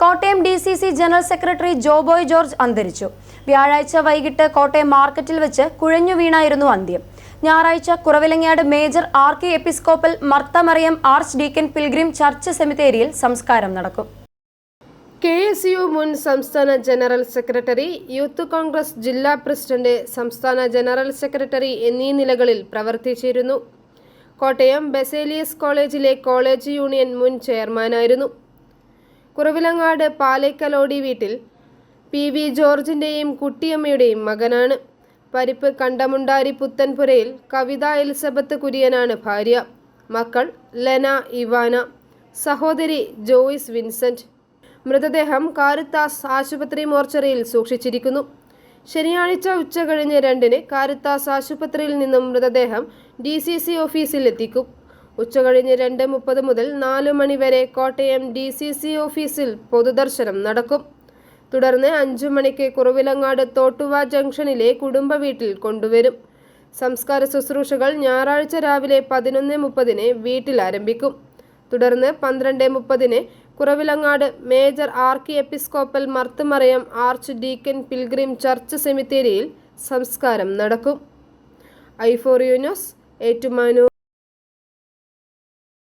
Kottayam D C C general secretary Joboy George അന്തരിച്ചു. വ്യാഴാഴ്ച വൈകിട്ട് കോട്ടയം മാർക്കറ്റിൽ വെച്ച് കുഴഞ്ഞു വീണായിരുന്നു അന്ത്യം. ഞായറാഴ്ച Kuravilangad major archiepiscopal Marthmariam archdeacon pilgrim church സെമിത്തേരിയിൽ സംസ്കാരം നടക്കും. കെ എസ് യു മുൻ സംസ്ഥാന ജനറൽ സെക്രട്ടറി യൂത്ത് കോൺഗ്രസ് ജില്ലാ പ്രസിഡന്റ് സംസ്ഥാന ജനറൽ സെക്രട്ടറി എന്നീ നിലകളിൽ പ്രവർത്തിച്ചിരുന്നു. കോട്ടയം ബസേലിയസ് കോളേജിലെ കോളേജ് യൂണിയൻ മുൻ ചെയർമാനായിരുന്നു. കുറവിലങ്ങാട് പാലേക്കലോടി വീട്ടിൽ പി വി ജോർജിന്റെയും കുട്ടിയമ്മയുടെയും മകനാണ്. പരിപ്പ് കണ്ടമുണ്ടാരി പുത്തൻപുരയിൽ കവിത എലിസബത്ത് കുര്യനാണ് ഭാര്യ. മക്കൾ ലെന ഇവാന സഹോദരി ജോയിസ് വിൻസെന്റ്. മൃതദേഹം കാരിത്താസ് ആശുപത്രി മോർച്ചറിയിൽ സൂക്ഷിച്ചിരിക്കുന്നു. ശനിയാഴ്ച ഉച്ചകഴിഞ്ഞ് രണ്ടിന് കാരിത്താസ് ആശുപത്രിയിൽ നിന്നും മൃതദേഹം ഡി ഓഫീസിൽ എത്തിക്കും ഉച്ചകഴിഞ്ഞ് രണ്ട് മുപ്പത് മുതൽ നാല് മണിവരെ കോട്ടയം ഡി സി സി ഓഫീസിൽ പൊതുദർശനം നടക്കും. തുടർന്ന് അഞ്ചു മണിക്ക് കുറവിലങ്ങാട് തോട്ടുവ ജംഗ്ഷനിലെ കുടുംബ വീട്ടിൽ കൊണ്ടുവരും. സംസ്കാര ശുശ്രൂഷകൾ ഞായറാഴ്ച രാവിലെ പതിനൊന്ന് മുപ്പതിന് വീട്ടിൽ ആരംഭിക്കും. തുടർന്ന് പന്ത്രണ്ട് മുപ്പതിന് Kuravilangad major archiepiscopal Marthmariam archdeacon pilgrim church സെമിത്തേരിയിൽ സംസ്കാരം നടക്കും. ഐഫോറിയോ ന്യൂസ് ഏറ്റുമാനൂർ.